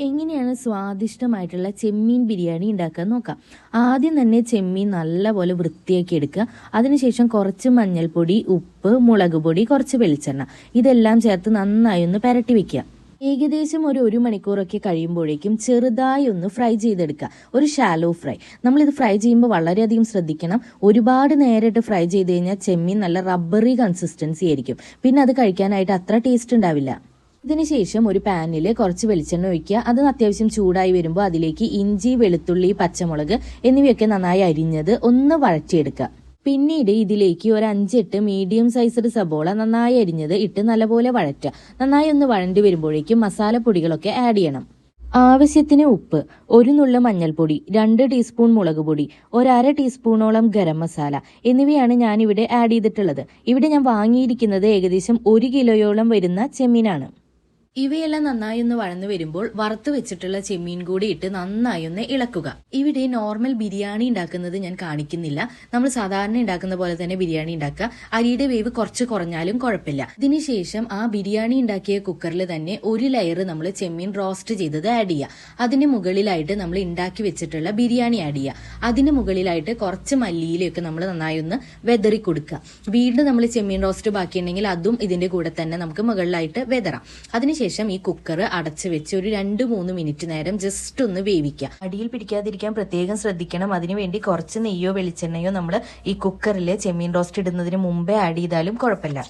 എങ്ങനെയാണ് സ്വാദിഷ്ടമായിട്ടുള്ള ചെമ്മീൻ ബിരിയാണി ഉണ്ടാക്കാൻ നോക്കാം. ആദ്യം തന്നെ ചെമ്മീൻ നല്ലപോലെ വൃത്തിയാക്കി എടുക്കുക. അതിനുശേഷം കുറച്ച് മഞ്ഞൾപ്പൊടി ഉപ്പ് മുളക് പൊടി കുറച്ച് വെളിച്ചെണ്ണ. ഇതെല്ലാം ചേർത്ത് നന്നായി ഒന്ന് പുരട്ടി വെക്കുക. ഏകദേശം ഒരു ഒരു മണിക്കൂറൊക്കെ കഴിയുമ്പോഴേക്കും ചെറുതായി ഒന്ന് ഫ്രൈ ചെയ്തെടുക്കുക. ഒരു ഷാലോ ഫ്രൈ നമ്മളിത് ഫ്രൈ ചെയ്യുമ്പോൾ വളരെയധികം ശ്രദ്ധിക്കണം. ഒരുപാട് നേരിട്ട് ഫ്രൈ ചെയ്ത് കഴിഞ്ഞാൽ ചെമ്മീൻ നല്ല റബ്ബറി കൺസിസ്റ്റൻസി ആയിരിക്കും. പിന്നെ അത് കഴിക്കാനായിട്ട് അത്ര ടേസ്റ്റ് ഉണ്ടാവില്ല. ഇതിനുശേഷം ഒരു പാനിൽ കുറച്ച് വെളിച്ചെണ്ണ ഒഴിക്കുക. അത് അത്യാവശ്യം ചൂടായി വരുമ്പോൾ അതിലേക്ക് ഇഞ്ചി വെളുത്തുള്ളി പച്ചമുളക് എന്നിവയൊക്കെ നന്നായി അരിഞ്ഞത് ഒന്ന് വഴറ്റിയെടുക്കുക. പിന്നീട് ഇതിലേക്ക് ഒരു അഞ്ചെട്ട് മീഡിയം സൈസ്ഡ് സബോള നന്നായി അരിഞ്ഞത് ഇട്ട് നല്ലപോലെ വഴറ്റുക. നന്നായി ഒന്ന് വഴണ്ടി വരുമ്പോഴേക്കും മസാലപ്പൊടികളൊക്കെ ആഡ് ചെയ്യണം. ആവശ്യത്തിന് ഉപ്പ് ഒരു നുള്ളു മഞ്ഞൾപ്പൊടി രണ്ട് ടീസ്പൂൺ മുളക് പൊടി ഒരര ടീസ്പൂണോളം ഗരം മസാല എന്നിവയാണ് ഞാൻ ഇവിടെ ആഡ് ചെയ്തിട്ടുള്ളത്. ഇവിടെ ഞാൻ വാങ്ങിയിരിക്കുന്നത് ഏകദേശം ഒരു കിലോയോളം വരുന്ന ചെമ്മീനാണ്. ഇവയെല്ലാം നന്നായി ഒന്ന് വഴന്നു വരുമ്പോൾ വറുത്ത് വെച്ചിട്ടുള്ള ചെമ്മീൻ കൂടി ഇട്ട് നന്നായി ഒന്ന് ഇളക്കുക. ഇവിടെ നോർമൽ ബിരിയാണി ഉണ്ടാക്കുന്നത് ഞാൻ കാണിക്കുന്നില്ല. നമ്മൾ സാധാരണ ഉണ്ടാക്കുന്ന പോലെ തന്നെ ബിരിയാണി ഉണ്ടാക്കുക. അരിയുടെ വേവ് കുറച്ച് കുറഞ്ഞാലും കുഴപ്പമില്ല. ഇതിനുശേഷം ആ ബിരിയാണി ഉണ്ടാക്കിയ കുക്കറിൽ തന്നെ ഒരു ലെയർ നമ്മൾ ചെമ്മീൻ റോസ്റ്റ് ചെയ്തത് ആഡ് ചെയ്യുക. അതിന് മുകളിലായിട്ട് നമ്മൾ ഉണ്ടാക്കി വെച്ചിട്ടുള്ള ബിരിയാണി ആഡ് ചെയ്യുക. അതിന് മുകളിലായിട്ട് കുറച്ച് മല്ലിയിലൊക്കെ നമ്മൾ നന്നായി ഒന്ന് വെതറി കൊടുക്കുക. വീണ്ടും നമ്മൾ ചെമ്മീൻ റോസ്റ്റ് ബാക്കിയുണ്ടെങ്കിൽ അതും ഇതിന്റെ കൂടെ തന്നെ നമുക്ക് മുകളിലായിട്ട് വെതറാം. അതിനുശേഷം ഈ കുക്കർ അടച്ചു വെച്ച് ഒരു രണ്ട് മൂന്ന് മിനിറ്റ് നേരം ജസ്റ്റ് ഒന്ന് വേവിക്കുക. അടിയിൽ പിടിക്കാതിരിക്കാൻ പ്രത്യേകം ശ്രദ്ധിക്കണം. അതിനുവേണ്ടി കുറച്ച് നെയ്യോ വെളിച്ചെണ്ണയോ നമ്മൾ ഈ കുക്കറിൽ ചെമ്മീൻ റോസ്റ്റ് ഇടുന്നതിന് മുമ്പേ ആഡ് ചെയ്താലും കുഴപ്പമില്ല.